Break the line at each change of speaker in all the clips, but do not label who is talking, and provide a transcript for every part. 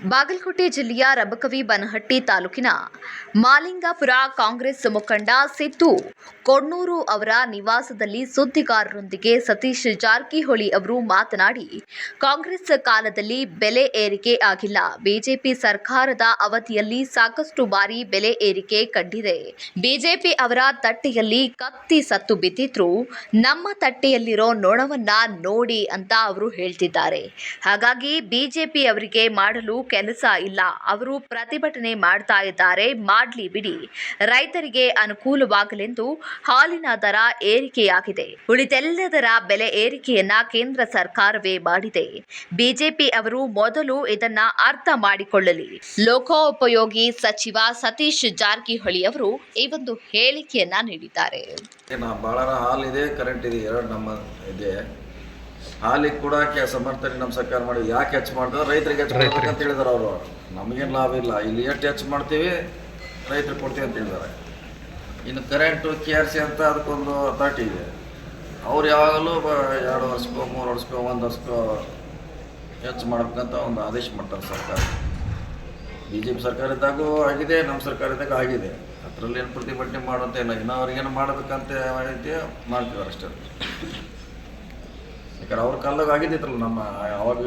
ಬಾಗಲಕೋಟೆ ಜಿಲ್ಲೆಯ ರಬಕವಿ ಬನಹಟ್ಟಿ ತಾಲೂಕಿನ ಮಾಲಿಂಗಾಪುರ ಕಾಂಗ್ರೆಸ್ ಮುಖಂಡ ಸಿದ್ದು ಕೊಣ್ಣೂರು ಅವರ ನಿವಾಸದಲ್ಲಿ ಸುದ್ದಿಗಾರರೊಂದಿಗೆ ಸತೀಶ್ ಜಾರಕಿಹೊಳಿ ಅವರು ಮಾತನಾಡಿ, ಕಾಂಗ್ರೆಸ್ ಕಾಲದಲ್ಲಿ ಬೆಲೆ ಏರಿಕೆ ಆಗಿಲ್ಲ. ಬಿಜೆಪಿ ಸರ್ಕಾರದ ಅವಧಿಯಲ್ಲಿ ಸಾಕಷ್ಟು ಬಾರಿ ಬೆಲೆ ಏರಿಕೆ ಕಂಡಿದೆ. ಬಿಜೆಪಿ ಅವರ ತಟ್ಟೆಯಲ್ಲಿ ಕತ್ತಿ ಸತ್ತು ಬಿದ್ದಿದ್ರು. ನಮ್ಮ ತಟ್ಟೆಯಲ್ಲಿರೋ ನೊಣವನ್ನ ನೋಡಿ ಅಂತ ಅವರು ಹೇಳ್ತಿದ್ದಾರೆ. ಹಾಗಾಗಿ ಬಿಜೆಪಿ ಅವರಿಗೆ ಮಾಡಲು ಕೆಲಸ ಇಲ್ಲ. ಅವರು ಪ್ರತಿಭಟನೆ ಮಾಡ್ತಾ ಇದ್ದಾರೆ. ಮಾಡ್ಲಿ ಬಿಡಿ. ರೈತರಿಗೆ ಅನುಕೂಲವಾಗಲೆಂದು ಹಾಲಿನ ದರ ಏರಿಕೆಯಾಗಿದೆ. ಉಳಿದೆಲ್ಲದರ ಬೆಲೆ ಏರಿಕೆಯನ್ನ ಕೇಂದ್ರ ಸರ್ಕಾರವೇ ಮಾಡಿದೆ. ಬಿಜೆಪಿ ಅವರು ಮೊದಲು ಇದನ್ನ ಅರ್ಥ ಮಾಡಿಕೊಳ್ಳಲಿ. ಲೋಕೋಪಯೋಗಿ ಸಚಿವ ಸತೀಶ್ ಜಾರಕಿಹೊಳಿ ಅವರು ಈ ಒಂದು ಹೇಳಿಕೆಯನ್ನ ನೀಡಿದ್ದಾರೆ.
ಹಾಲಿದೆ ಕರೆಂಟ್ ಇದೆ ಇದೆ. ಹಾಲಿಗೆ ಕೂಡ ಸಮರ್ಥನೆ ನಮ್ಮ ಸರ್ಕಾರ ಮಾಡಿ ಯಾಕೆ ಹೆಚ್ಚು ಮಾಡ್ತಾರೆ ರೈತರಿಗೆ ಹೆಚ್ಚು ಮಾಡ್ಬೇಕು ಅಂತ ಹೇಳಿದಾರೆ ಅವರು. ನಮಗೇನು ಲಾಭ ಇಲ್ಲ. ಇಲ್ಲಿ ಎಷ್ಟು ಹೆಚ್ಚು ಮಾಡ್ತೀವಿ ರೈತರು ಕೊಡ್ತೀವಿ ಅಂತ ಹೇಳಿದ್ದಾರೆ ಇನ್ನು ಕರೆಂಟು ಕೆ ಆರ್ ಸಿ ಅಂತ ಅದಕ್ಕೊಂದು ಅಥಾರಿಟಿ ಇದೆ. ಅವ್ರು ಯಾವಾಗಲೂ ಎರಡು ವರ್ಷಕ್ಕೋ ಮೂರು ವರ್ಷಕ್ಕೋ ಒಂದು ವರ್ಷಕ್ಕೋ ಹೆಚ್ಚು ಮಾಡ್ಬೇಕಂತ ಒಂದು ಆದೇಶ ಮಾಡ್ತಾರೆ ಸರ್ಕಾರ. ಬಿ ಜೆ ಪಿ ಸರ್ಕಾರ ಇದ್ದಾಗೂ ಆಗಿದೆ ನಮ್ಮ ಸರ್ಕಾರ ಇದ್ದಾಗ ಆಗಿದೆ. ಅದರಲ್ಲಿ ಏನು ಪ್ರತಿಭಟನೆ ಮಾಡೋಂತ ಇಲ್ಲ. ಇನ್ನು ಅವ್ರಿಗೇನು ಮಾಡಬೇಕಂತ ಮಾಡ್ತೀವಿ ಅಷ್ಟೇ. ಯಾಕಂದ್ರೆ ಅವ್ರ ಕಾಲದಾಗ ಆಗಿದ್ದಿತ್ತಲ್ಲ ನಮ್ಮ, ಅವಾಗ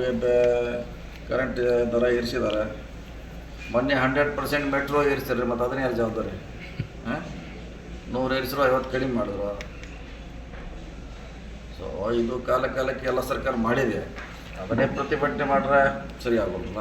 ಕರೆಂಟ್ ದರ ಏರಿಸಿದ್ದಾರೆ ಮೊನ್ನೆ ಹಂಡ್ರೆಡ್ ಪರ್ಸೆಂಟ್ ಮೆಟ್ರೋ ಏರಿಸ್ತಾರೆ ಮತ್ತು ಅದನ್ನೇ ಯಾರು ಜವಾಬ್ದಾರಿ. ಹಾಂ? ನೂರು ಏರಿಸಿದ್ರು ಐವತ್ತು ಕಡಿಮೆ ಮಾಡಿದ್ರು. ಸೊ ಇದು ಕಾಲ ಕಾಲಕ್ಕೆ ಎಲ್ಲ ಸರ್ಕಾರ ಮಾಡಿದೆ. ಅದನ್ನೇ ಪ್ರತಿಭಟನೆ ಮಾಡ್ರೆ ಸರಿ ಆಗೋಲ್ಲ